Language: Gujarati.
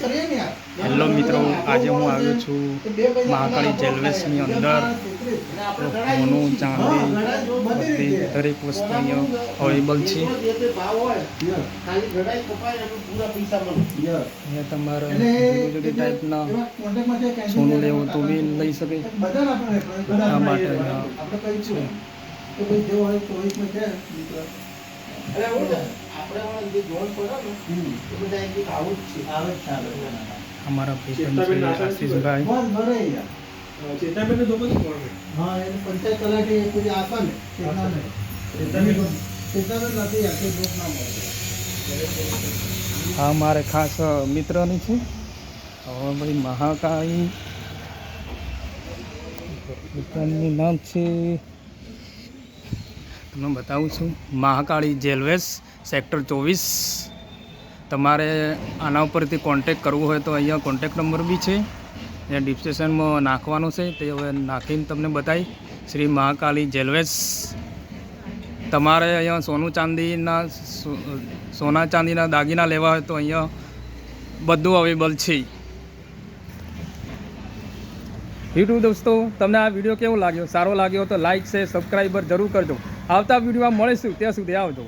કરીએ ને યાર. હેલો મિત્રો આજે હું આવ્યો છું મહાકાળી જ્વેલર્સની અંદર સોનું ચાંદી દરેક વસ્તુ અવેલેબલ છે. અહીંયા તમારે જુદી જુદી ટાઈપના સોનું લેવું તો બી લઈ શકે આપણે માટે આપણે કહીશું કે ભાઈ જેવો હોય ચોવીસમાં છે મિત્ર. એટલે એવું ને આપણે જે જોન પડે ને એ બધા એક એક આવું જ છે. આવે જ છે, આવે જ છે. અમારા આશીષભાઈ. તો બધું કોણ હા એને પંચાયત તલાટી એ કોઈ આપે ને ચેતનાને. ચેતનાને નથી આખી ગ્રુપ ના મળે. આ મારે ખાસ મિત્રની છે. હવે ભાઈ મહાકાળી. દુકાનનું નામ છે. તમને બતાવું છું. મહાકાળી જેલવેસ. સેક્ટર ચોવીસ. તમારે આના ઉપરથી કોન્ટેક કરવો હોય તો અહીંયા કોન્ટેક નંબર બી છે. અહીંયા ડિસ્ક્રિપ્શનમાં નાખવાનો છે. તે હવે નાખીને તમને બતાવી. શ્રી મહાકાલી જેલવેસ. તમારે અહીંયા સોનું ચાંદીના સોના ચાંદીના દાગીના લેવા હોય તો અહીંયા બધું અવેલેબલ છે. યુટ્યુબ દોસ્તો, તમને આ વીડિયો કેવો લાગ્યો? સારો લાગ્યો તો લાઈક છે સબસ્ક્રાઈબર જરૂર કરજો. આવતા વિડીયોમાં મળીશું. ત્યાં સુધી આવજો.